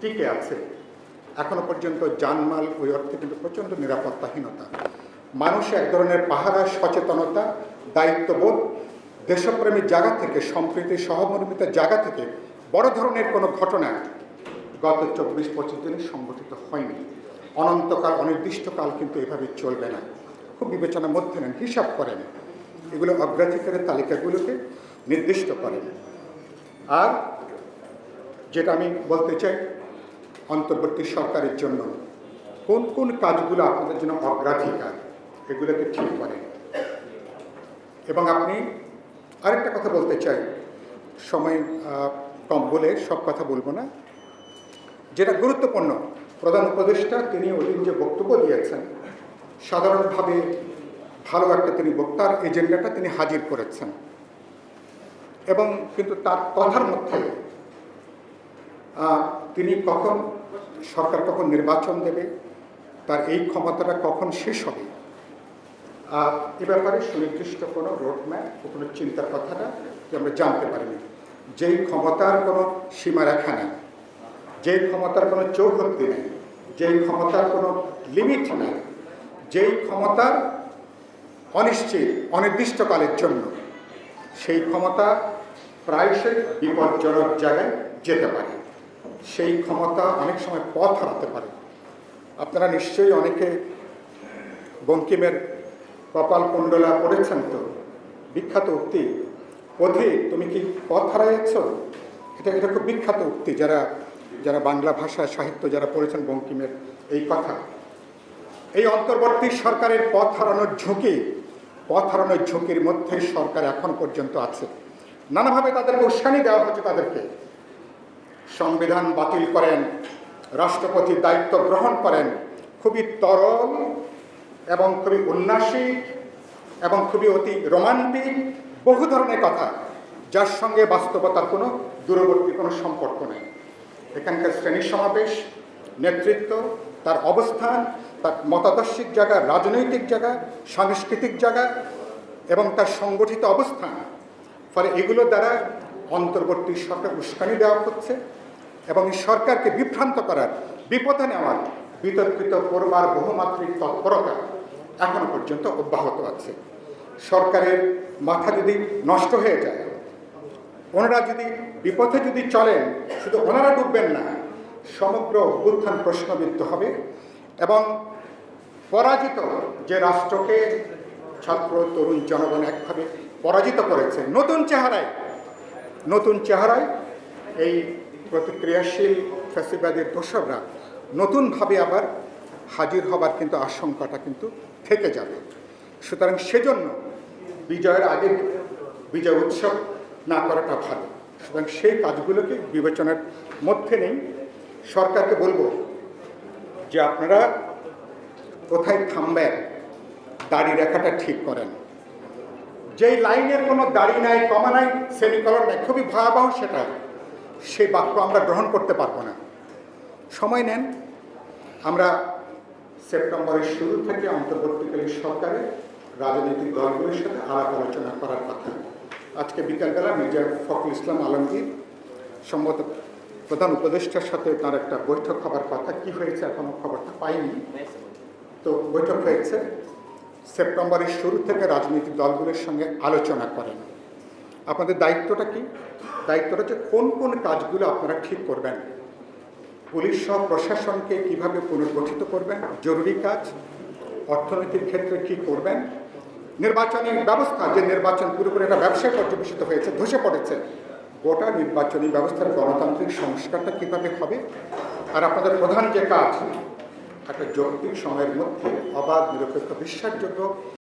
টিকে আছে। এখনও পর্যন্ত জানমাল ওই অর্থে কিন্তু প্রচণ্ড নিরাপত্তাহীনতা। মানুষ এক ধরনের পাহারা, সচেতনতা, দায়িত্ববোধ দেশপ্রেমীর জায়গা থেকে, সম্প্রীতি সহমর্মিতার জায়গা থেকে বড় ধরনের কোনো ঘটনা গত চব্বিশ পঁচিশ দিনে সংগঠিত হয়নি। অনন্তকাল, অনির্দিষ্টকাল কিন্তু এভাবে চলবে না। খুব বিবেচনার মধ্যে নেন, হিসাব করেন। এগুলো অগ্রাধিকারের তালিকাগুলোকে নির্দিষ্ট করেন। আর যেটা আমি বলতে চাই অন্তর্বর্তী সরকারের জন্য কোন কোন কাজগুলো আপনাদের জন্য অগ্রাধিকার, এগুলোকে ঠিক করেন। এবং আপনি আরেকটা কথা বলতে চাই। সময় কম বলে সব কথা বলব না। যেটা গুরুত্বপূর্ণ, প্রধান উপদেষ্টা তিনি ওই দিন যে বক্তব্য দিয়েছেন, সাধারণভাবে ভালো একটা তিনি বক্তার এজেন্ডাটা তিনি হাজির করেছেন। এবং কিন্তু তার কথার মধ্যে তিনি কখন সরকার কখন নির্বাচন দেবে, তার এই ক্ষমতাটা কখন শেষ হবে? আর এ ব্যাপারে সুনির্দিষ্ট কোনো রোডম্যাপ কোনো চিন্তার কথাটা যে আমরা জানতে পারিনি। যেই ক্ষমতার কোনো সীমারেখা নেই, যেই ক্ষমতার কোনো চৌহদ্দি নেই, যেই ক্ষমতার কোনো লিমিট নেই, যেই ক্ষমতার অনিশ্চিত, অনির্দিষ্টকালের জন্য সেই ক্ষমতা প্রায়শই বিপজ্জনক জায়গায় যেতে পারে। সেই ক্ষমতা অনেক সময় পথ হারাতে পারে। আপনারা নিশ্চয়ই অনেকে বঙ্কিমের কপাল কুণ্ডলা পড়েছেন তো। বিখ্যাত উক্তি অধিক তুমি কি পথ হারাইছ এটা এটা খুব বিখ্যাত উক্তি, যারা যারা বাংলা ভাষা সাহিত্য যারা পড়েছেন বঙ্কিমের এই কথা। এই অন্তর্বর্তী সরকারের পথ হারানোর ঝুঁকি, পথ হারানোর ঝুঁকির মধ্যে সরকার এখন পর্যন্ত আছে। নানাভাবে তাদেরকে উস্কানি দেওয়া হচ্ছে তাদেরকে। সংবিধান বাতিল করেন রাষ্ট্রপতি দায়িত্ব গ্রহণ করেন, খুবই তরল এবং খুবই উন্নাসিক এবং খুবই অতি রোমান্টিক, বহু ধরনের কথা, যার সঙ্গে বাস্তবতার কোনো দূরবর্তী কোনো সম্পর্ক নেই। এখানকার শ্রেণি সমাবেশ, নেতৃত্ব, তার অবস্থান, তার মতাদর্শিক জায়গা, রাজনৈতিক জায়গা, সাংস্কৃতিক জায়গা এবং তার সংগঠিত অবস্থান। ফলে এগুলো দ্বারা অন্তর্বর্তী সরকার উস্কানি দেওয়া হচ্ছে। এবং সরকারকে বিভ্রান্ত করার বিপদে নেওয়ার বিতর্কিত করবার বহুমাত্রিক তৎপরতা এখনও পর্যন্ত অব্যাহত আছে। সরকারের মাথা যদি নষ্ট হয়ে যায়, ওনারা যদি বিপথে যদি চলেন, শুধু ওনারা ডুববেন না, সমগ্র অভ্যুত্থান প্রশ্নবিদ্ধ হবে এবং পরাজিত যে রাষ্ট্রকে ছাত্র, তরুণ জনগণ একভাবে পরাজিত করেছে, নতুন চেহারায় নতুন চেহারায় এই প্রতিক্রিয়াশীল ফ্যাসিবাদের দোসররা নতুনভাবে আবার হাজির হবার কিন্তু আশঙ্কাটা কিন্তু থেকে যাবে। সুতরাং সেজন্য বিজয়ের আগে বিজয় উৎসব না করাটা ভালো। সুতরাং সেই কাজগুলোকে বিবেচনার মধ্যে নেই। সরকারকে বলব যে আপনারা কোথায় থামবেন, দাড়ি রেখাটা ঠিক করেন। যেই লাইনের কোনো দাড়ি নাই, কমা নাই, সেমিকলন নাই, খুবই ভয়াবহ সেটা। সেই বাক্য আমরা গ্রহণ করতে পারব না। সময় নেন, আমরা সেপ্টেম্বরের শুরু থেকে অন্তর্বর্তীকালীন সরকারের রাজনৈতিক দলগুলির সাথে আলাপ আলোচনা করার কথা। আজকে বিকালবেলা মির্জা ফখরুল ইসলাম আলমগীর সম্ভবত প্রধান উপদেষ্টার সাথে তার একটা বৈঠক হবার কথা। কি হয়েছে? এখনও খবরটা পাইনি। তো বৈঠক হয়েছে। সেপ্টেম্বরের শুরু থেকে রাজনৈতিক দলগুলির সঙ্গে আলোচনা করেন। আপনাদের দায়িত্বটা কি? দায়িত্বটা হচ্ছে কোন কোন কাজগুলো আপনারা ঠিক করবেন। পুলিশ সহ প্রশাসনকে কীভাবে পুনর্গঠিত করবেন? জরুরি কাজ। অর্থনীতির ক্ষেত্রে কি করবেন? নির্বাচনী ব্যবস্থা, যে নির্বাচন পুরোপুরি একটা ব্যবসায় পর্যবেসিত হয়েছে, ধসে পড়েছে, গোটা নির্বাচনী ব্যবস্থার গণতান্ত্রিক সংস্কারটা কীভাবে হবে? আর আপনাদের প্রধান যে কাজ, একটা যৌক্তিক সময়ের মধ্যে অবাধ, নিরপেক্ষ, বিশ্বাসযোগ্য